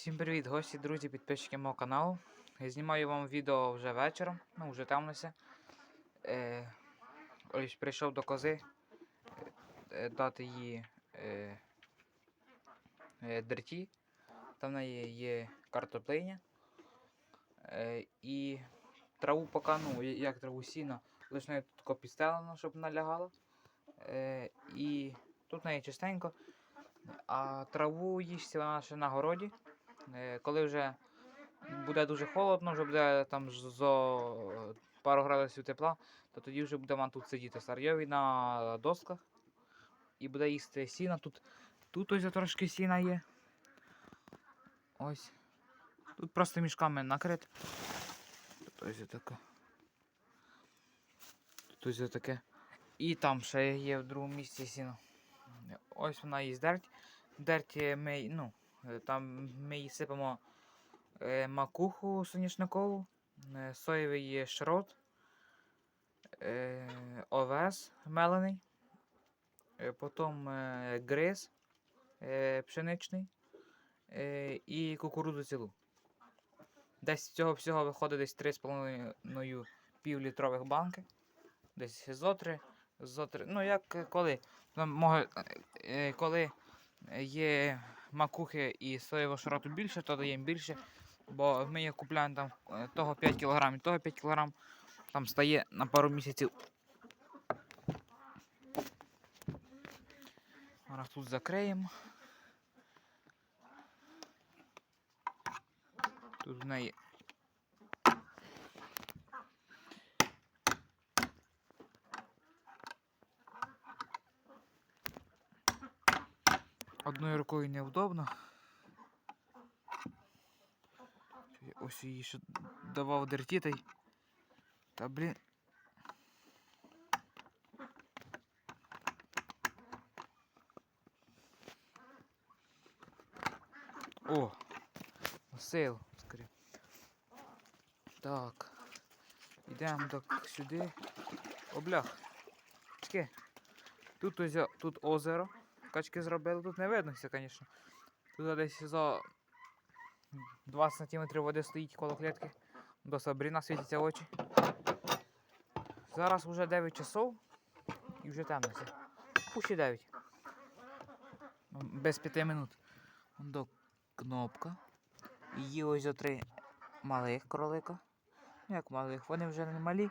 Всім привіт, гості, друзі, підписчики мого каналу. Я знімаю вам відео вже вечором, ну вже темнося. Е, ось прийшов до кози е, дати їй е, е, дерті. Там в неї є картоплиня. Е, і траву поки, ну, як траву сіна, лише тут підстелено, щоб налягала. Е, і тут в неї чистенько. А траву їсть вона ще на городі. Е, Коли вже буде дуже холодно, вже буде там зо пару градусів тепла, то тоді вже буде вона тут сидіти старйові на досках і буде їсти сіна. Тут, тут ось трошки сіна є. Ось. Тут просто мішками накрит. Тут ось таке. Тут ось таке. І там ще є в другому місці сіно. Ось вона їсть дерть. Дерть ми, ну, Е, Там ми їй сипемо е, макуху соняшникову, е, соєвий шрот, е, овес мелений, е, потім е, гриз е, пшеничний е, і кукурудзу цілу. Десь цього всього виходить десь 3,5 півлітрових банки. Десь зотри, зотри. Ну, як е, коли. Е, коли є макухи і соєвого шроту більше, то даємо більше. Бо ми їх купляємо там е, того 5 кг, того 5 кг. Там стає на пару місяців. Зараз тут закриємо. Тут в неї. Одною рукою неудобно. Я Ось її ще давав дертітай. Та блін. О! Сил, скорі. Так. Йдемо так сюди. Облях. Чекай. Тут ось о- тут озеро. Качки зробили, тут не видно звісно. Тут десь за 20 см води стоїть коло клітки. До Сабріна світяться очі. Зараз вже 9 часов і вже темно все. Пущі 9. Ну, Без 5 минут. До кнопка. Є ось о три малих кролика. Ну, Як малих, вони вже не малі.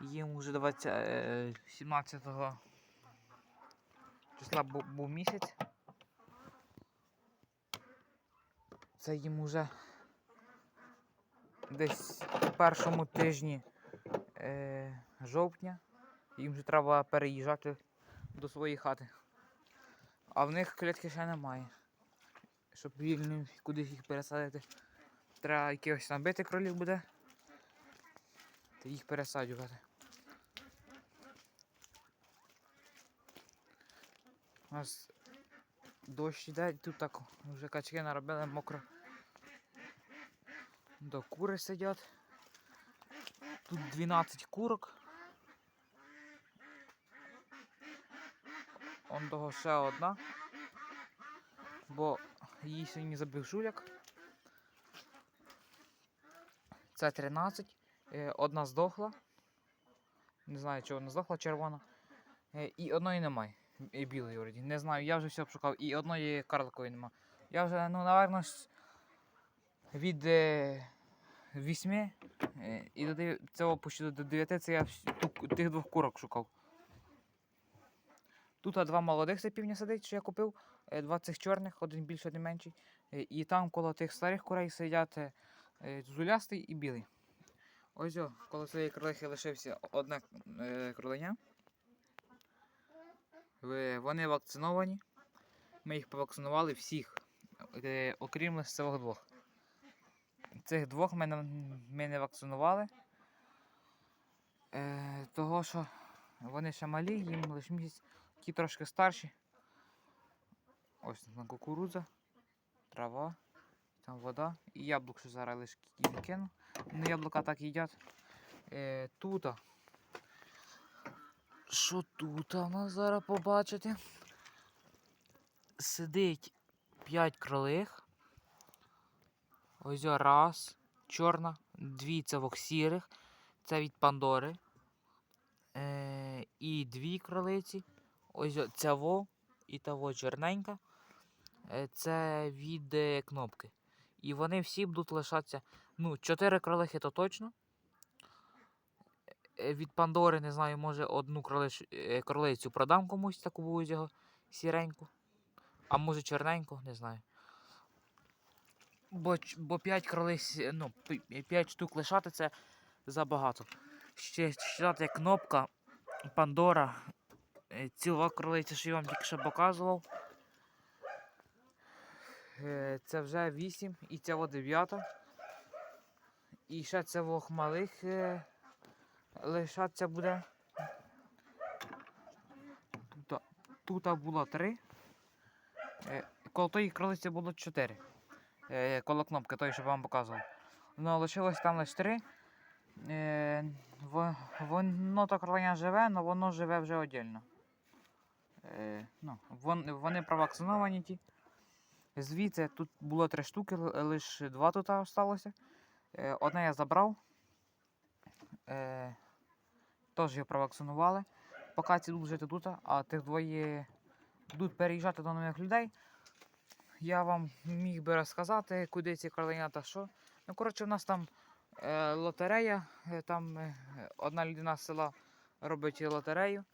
Їм вже 20, е, 17 числа бу- був місяць. Це їм уже десь у першому тижні е, жовтня. Їм вже треба переїжджати до своєї хати. А в них клітки ще немає. Щоб вільно кудись їх пересадити. Треба якихось набити кролів буде. Та їх пересаджувати. У нас дощ іде, тут так вже качки наробили мокро. До кури сидять. Тут 12 курок. Он того ще одна. Бо її сьогодні забив жуляк. Це 13. Е, Одна здохла. Не знаю, чого вона здохла, червона. Е, І одної немає. І білої вроді. Не знаю, я вже все обшукав. І одної карликової нема. Я вже, ну, напевно, від е, 8 е, і до цього почти до 9 це я ту- тих двох курок шукав. Тут два молодих це півня сидить, що я купив. е, Два цих чорних, один більший, один менший. Е, І там коло тих старих курей сидять е, зулястий і білий. Ось о, коло цієї кролихи лишився одне кролиня. Ви- Вони вакциновані. Ми їх повакцинували всіх, е, окрім лише двох. Цих двох ми, не- вакцинували. Е, того, що вони ще малі, їм лише місяць, ті трошки старші. Ось там кукурудза, трава, там вода і яблук ще зараз лише кину. Ну, яблука так їдять. Е, тута. Що тут у нас зараз побачите? Сидить 5 кролих. Ось раз, чорна, дві цевок сірих, це від Пандори. Е, і дві кролиці. Ось цяво і того чорненька. Е, це від е, кнопки. І вони всі будуть лишатися. Ну, чотири кролихи то точно. Е, Від Пандори, не знаю, може одну кролич... е, кролицю продам комусь таку його сіреньку. А може чорненьку, не знаю. Бо, бо 5 кролиць, е, ну, 5 штук лишати це забагато. Ще читати кнопка Пандора. Ціла кролиця, що я вам тільки що показував. Це вже 8 і о 9. І ще це малих е, лишаться буде. Тут, було 3. Коло тої кролиці було 4. Е, коло кнопки, той, що вам показував. Ну, лишилось там лише 3. Е, воно то кролиня живе, але воно живе вже віддільно. Е, ну, вони провакциновані ті. Звідси тут було три штуки, лише два тут залишилося. Е, одне я забрав. Е, теж його провакцинували. Поки ці будуть жити тут, а тих двоє будуть переїжджати до нових людей. Я вам міг би розказати, куди ці кроленята, що. Ну, коротше, у нас там е, лотерея. е, Там е, одна людина з села робить лотерею.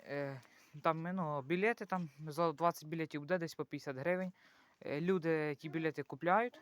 Е, там ну, білети, там за 20 білетів буде десь по 50 гривень. Е, люди ті білети купляють.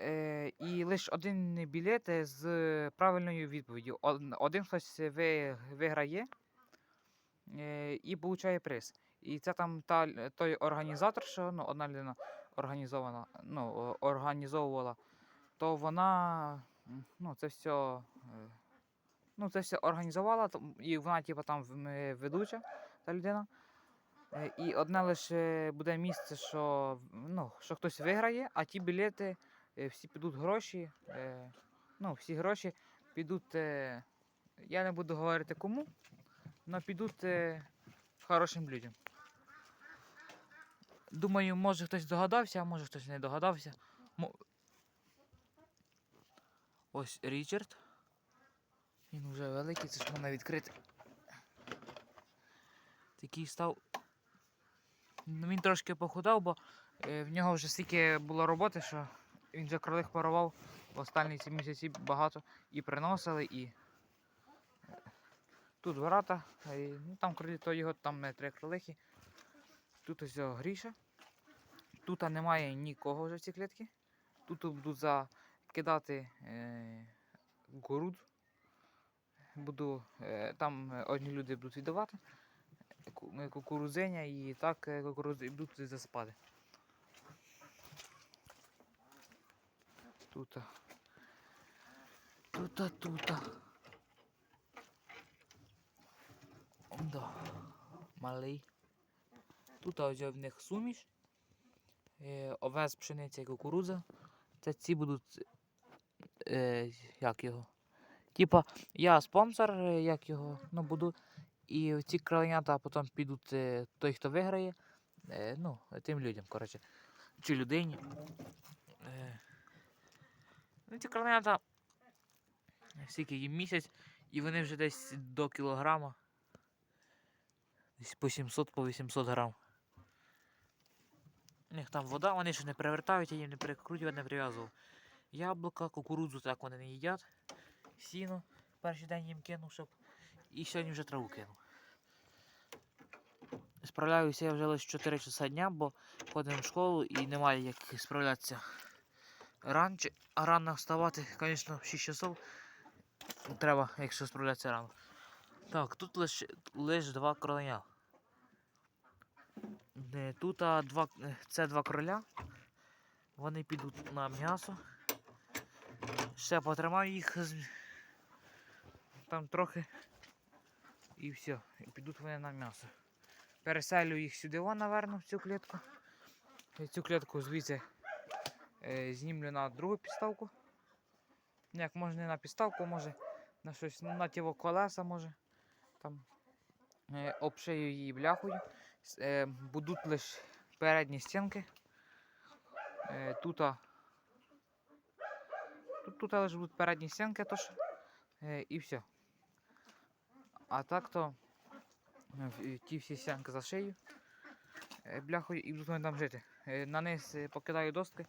Е, і лише один білет з правильною відповіддю. Один хтось ви, виграє е, і получає приз. І це там та, той організатор, що ну, одна людина організована, ну, організовувала, то вона ну, це все. Ну, це все організувала, і вона, типу, там ведуча та людина. Е, І одне лише буде місце, що, ну, що хтось виграє, а ті білети всі підуть гроші. е, Ну, всі гроші підуть. е, Я не буду говорити кому, але підуть е, хорошим людям. Думаю, може хтось догадався, а може хтось не догадався. Ось Річард. Він вже великий, це ж можна відкрити. Такий став. Ну, він трошки похудав, бо е, в нього вже стільки було роботи, що він вже кролих парував в останні ці місяці багато і приносили, і е, тут ворота, і, ну, там кролі, то його там е, три кролихи. Тут ось гріша. Тут немає нікого вже в цій клітці. Тут будуть закидати е, горуд. Буду, е, там одні люди будуть віддавати ку- е, і так е, кукурудзи будуть за Тута. Тута, тута. Да. Малий. Тут ось в них суміш. Е, овес, пшениця і кукурудза. Це ці будуть. Е, як його? Типа, я спонсор, е, як його, ну буду. І ці кроленята потім підуть той, хто виграє. Ну, тим людям, коротше. Чи людині. Ну, ці кроленята. Скільки їм місяць, і вони вже десь до кілограма. Десь по 700 по 800 грам. У них там вода, вони ще не перевертають, я їм не перекрутював, не прив'язував. Яблука, кукурудзу так вони не їдять. Сіно перший день їм кинув, щоб. І сьогодні вже траву кинув. Справляюся я вже лише 4 часа дня, бо ходимо в школу і немає як справлятися раніше. А рано вставати, звісно, в 6 часов треба, якщо справлятися рано. Так, тут лише лиш два кроленя. Е, Тут а, два, це два кроля. Вони підуть на м'ясо. Ще потримаю їх там трохи. І все. І підуть вони на м'ясо. Переселю їх сюди, вон, наверно, в цю клітку. І Цю клітку звідси знімлю на другу підставку. Ну, Як може не на підставку, може на щось ну, на ті во колеса, може. Там е, обшию її бляхою. Е, будуть лише передні стінки. Е, тута. Тут, тут лише будуть передні стінки, тож. Е, і все. А так то е, ті всі стінки зашию е, бляхою і будуть там жити. Е, на низ е, покидаю доски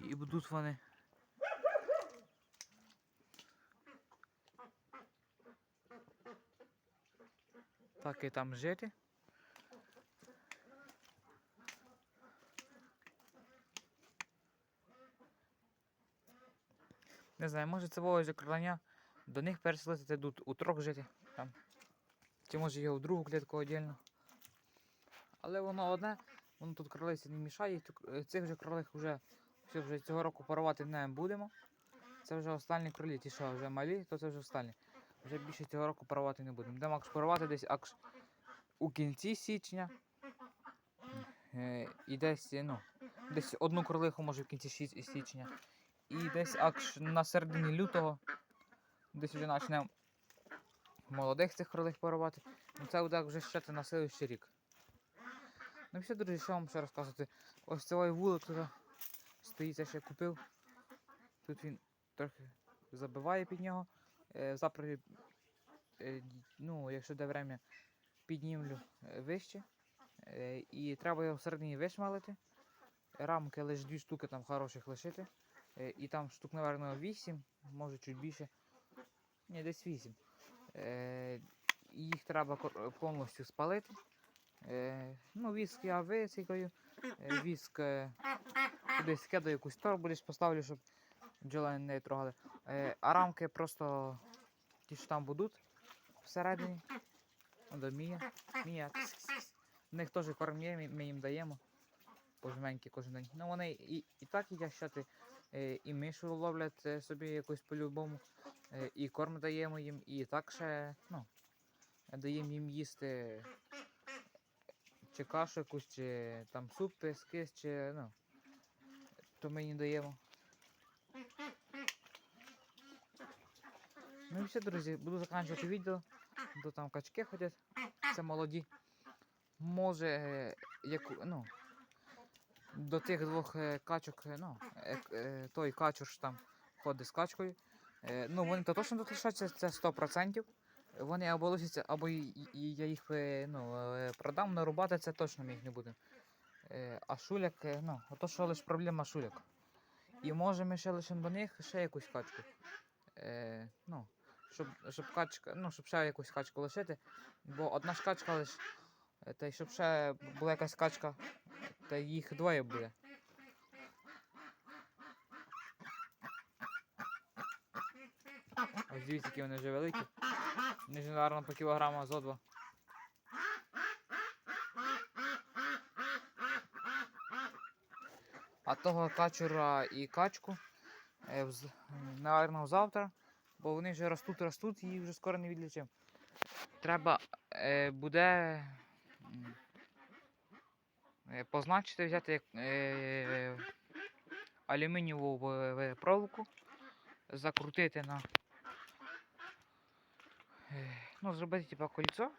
і будуть вони. Так і там жити. Не знаю, може це вовоє крилання до них переселити тут у трох жити там. Чи може його в другу клітку віддільно. Але воно одне, воно тут кролиці не мішає. Цих же кролих вже, все, вже цього року парувати не будемо. Це вже останні кролі, ті, що вже малі, то це вже останні. Вже більше цього року парувати не будемо. Будемо акш парувати десь акш у кінці січня. Е, і десь, е, ну, десь одну кролиху може в кінці сі- січня. І десь акш на середині лютого, десь вже почнемо молодих цих кролих парувати. Ну це буде вже ще на следующий рік. Ну все, друзі, що вам ще розказувати? Ось цей вулик стоїть, я ще купив. Тут він трохи забиває під нього. Е, Завтра, е, ну, якщо де время, піднімлю е, вище. І треба його всередині вишмалити. Рамки лише дві штуки там хороших лишити. І там штук, напевно, 8, може чуть більше. Ні, десь 8. Е, Їх треба повністю спалити. Ну, віск я висікаю, е, віск кудись кидаю якусь торбу, десь поставлю, щоб бджоли не трогали. Е, а рамки просто ті, що там будуть всередині. До Мія. Мія. В них теж корм є, ми- їм даємо. Пожменьки кожен день. Ну вони і, і так їдять щати, е, і мишу ловлять е, собі якусь по-любому. І корм даємо їм, і так ще, ну, даємо їм їсти чи кашу якусь, чи там суп пескис, чи ну. То ми їм даємо. Ну і все, друзі, буду закінчувати відео. До там качки ходять. Це молоді. Може, е, яку, ну, до тих двох е, качок, е, ну, той качур ж там ходить з качкою. Ну, вони то точно тут це 100%. Вони або лишаться, або я їх е, ну, е, продам, нарубати це точно ми їх не будемо. Е, а шуляк, ну, ото що лише проблема шуляк. І може ми ще лишимо до них ще якусь качку. Е, ну, щоб, щоб качка, ну, щоб ще якусь качку лишити. Бо одна ж качка лише. е, Та й щоб ще була якась качка, та їх двоє буде. Ось дивіться, які вони вже великі. Вже, наверно, по кілограма зо два. А того качура і качку, е, наверно, завтра, бо вони вже ростуть, ростуть, і вже скоро не відлічимо. Треба е, буде е, позначити, взяти е, алюмінієву проволоку, закрутити на. Ну, зробити типу кольцо.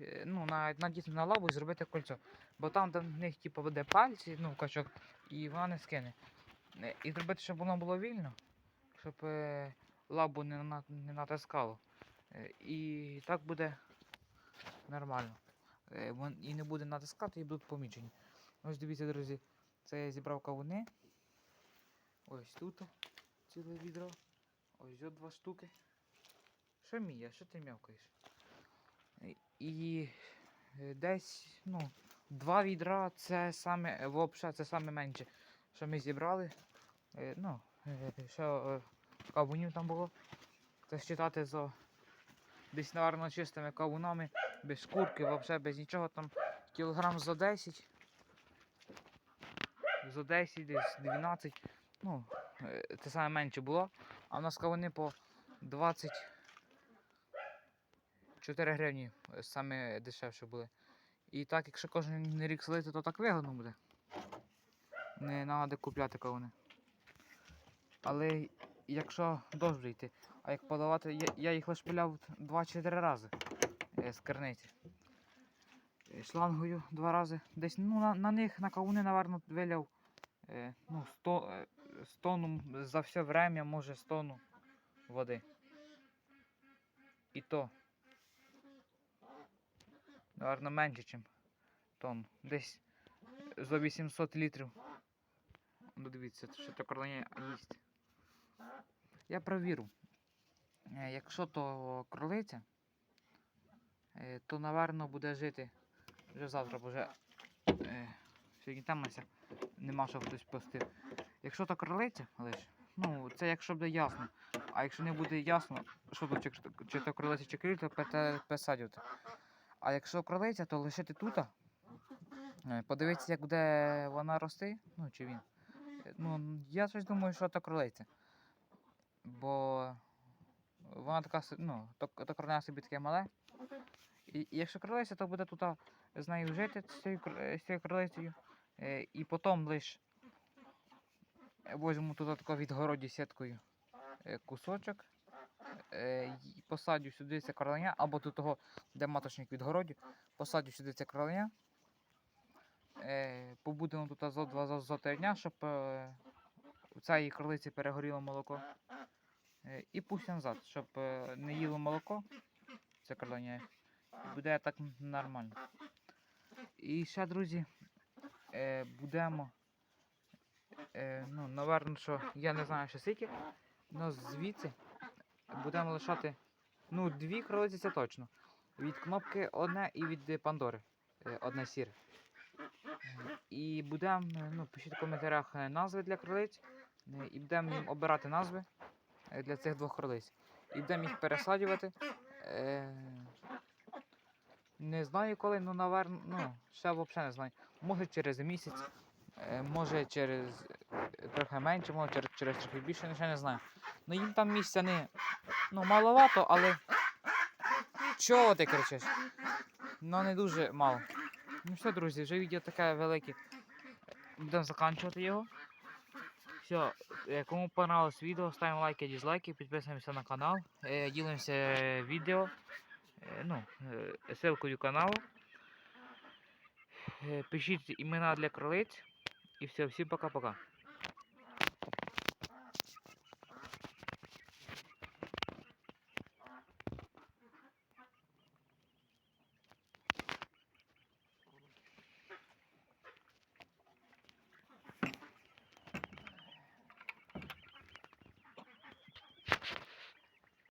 е, Ну, на, надіти на лаву і зробити кольцо. Бо там, де в них типу, буде пальці, ну, качок, і вона не скине. Е, І зробити, щоб воно було вільно, щоб е, лабу не, на, не натискало. Е, і так буде нормально. Е, і не буде натискати, і будуть помічені. Ось дивіться, друзі, це я зібрав кавуни. Ось тут ціле відро. Ось тут два штуки. Що Мія, що ти м'явкаєш? І е, десь, ну, два відра це саме, е, це саме менше, що ми зібрали. Е, Ну, е, що кавунів там було. Це считати за десь, наверно, чистими кавунами, без шкурки, взагалі без нічого там кілограм за 10. За 10, десь 12. Ну, це саме менше було. А в нас кавуни по 24 гривні е, саме дешевше були. І так, якщо кожен рік селити, то так вигодно буде. Не треба купляти кавуни. Але якщо дощ йти, а як подавати, я, я їх лише пиляв 2-4 рази е, з керниці. Е, Шлангою два рази. Десь ну, на, на них на кавуни, напевно, виляв ну, 100, е, 100 тонну за все время може 100 тонну води. І то. Наверно, менше, ніж тонн. Десь за 800 літрів. Ну, дивіться, що то кролиня їсть. Я провірю. Е, Якщо то кролиця, е, то, напевно, буде жити вже завтра, бо вже е, сьогодні темниця, нема що хтось пустив. Якщо то кролиця лише, ну це якщо буде ясно. А якщо не буде ясно, що тут, чи, чи то кролиця, чи криль, то пете- пересадювати. А якщо кролиця, то лишити тут. е, Подивитися, як буде вона рости, ну чи він. Е, Ну, я щось думаю, що то кролиця. Бо вона така, ну, то, то кроня собі таке мале. І, і якщо кролиця, то буде тут з нею жити, з цією, кролицею. Е, і потім лиш возьму тут тако відгороді сіткою кусочок. Е, посадю сюди це кроленя, або до того, де маточник відгородю, посадю сюди це кроленя. Е, побудемо тут за два за, три дня, щоб е, у цієї кролиці перегоріло молоко. Е, і пусть назад, щоб е, не їло молоко, це кроленя. І буде так нормально. І ще, друзі, е, будемо. Е, ну, наверно, що я не знаю, що скільки, але звідси будемо лишати. Ну, дві кролиці це точно. Від кнопки одне і від Пандори. е, Одне сіре. І будемо, е, ну, пишіть в коментарях е, назви для кролиць. І будемо їм обирати назви для цих двох кролиць. І будемо їх пересаджувати. Е, Не знаю коли, ну, наверно, ну, ще взагалі не знаю. Може через місяць, може через трохи менше, може через, через трохи більше, ну, ще не знаю. Ну їм там місця не. Ну, маловато, але. Чого ти кричиш? Ну не дуже мало. Ну все, друзі, вже відео таке велике. Будемо закінчувати його. Все, кому понравилось відео, ставимо лайки, дизлайки, підписуємося на канал, е, ділимося е, відео, е, ну, ссылкою каналу. Пишіть імена для кролиць. І все, всім пока-пока.